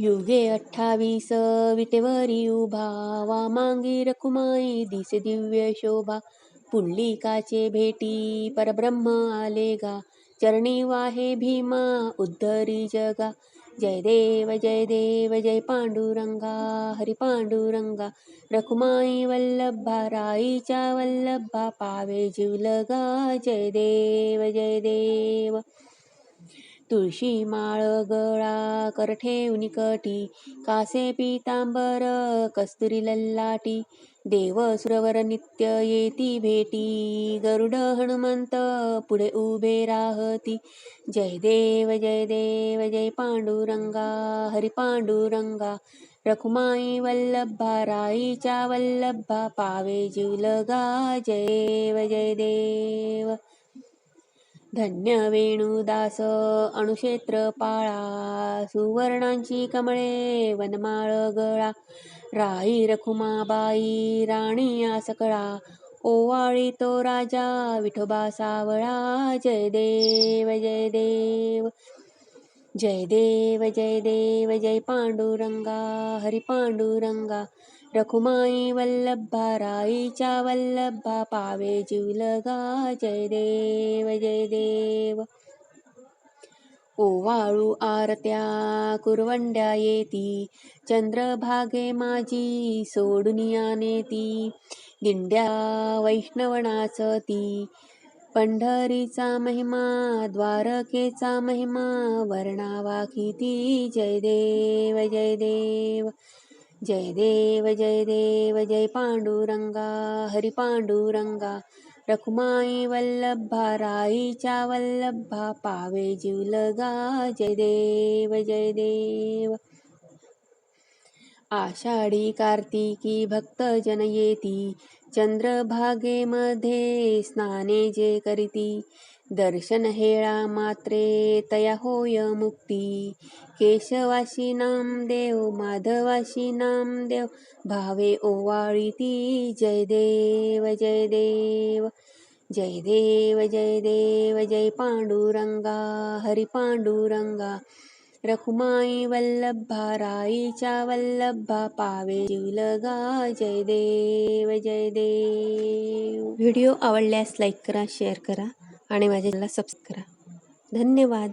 युगे अठ्ठावीस विटेवरी उभा वामांगी रखुमाई दिसे दिव्य शोभा. पुंडलिकाचे भेटी परब्रह्म आले गा चरणी वाहे भीमा उद्धरी जगा. जय देव जय देव जय पांडुरंगा हरी पांडुरंगा. रखुमाई वल्लभा राईच्या वल्लभा पावे जीवलगा जय देव जय देव. तुळशी माळ गळा कर ठेवणी कटी. कासे पितांबर कस्तुरी लल्लाटी. देव सुरवर नित्य येती भेटी. गरुड हनुमंत पुढे उभे राहती. जय देव जय देव जय पांडुरंगा हरी पांडुरंगा. रखुमाई वल्लभा राईच्या वल्लभा. पावे जीवलगा जय देव जय देव. धन्य वेणुदास अणुक्षेत्र पाळा सुवर्णांची कमळे वनमाळ गळा राई रखुमाबाई राणी या सकळा ओवाळी तो राजा विठोबा सावळा जय देव जय देव. जय देव जय देव जय पांडुरंगा हरी पांडुरंगा रखुमाई वल्लभा राईच्या वल्लभा पावे जीवलगा जय देव जय देव. ओवाळू आरत्या कुरवंड्या येती चंद्रभागे माझी सोडून नेती. दिंड्या वैष्णव ती पंढरीचा महिमा द्वारकेचा महिमा वर्णावा किती जय देव जय देव. जय देव जय देव जय पांडुरंगा हरी पांडुरंगा रखुमाई वल्लभा राईच्या वल्लभा पावे जीवलगा जय देव जय देव. आषाढी कार्तिकी भक्तजन येती चंद्रभागेमध्ये स्नाने जे करीती दर्शन हेळा मात्रे तया होय मुक्ती. केशवाशी नामदेव माधवाशी नामदेव भावे ओवाळीती जय देव जय देव. जय देव जय देव जय पांडुरंगा हरी पांडुरंगा. रखुमाई वल्लभा राईच्या वल्लभा पावे लगा जय देव जय देव व्हिडिओ आवडल्यास लाईक करा शेअर करा आणि माझ्या सबस्क्राईब करा. धन्यवाद.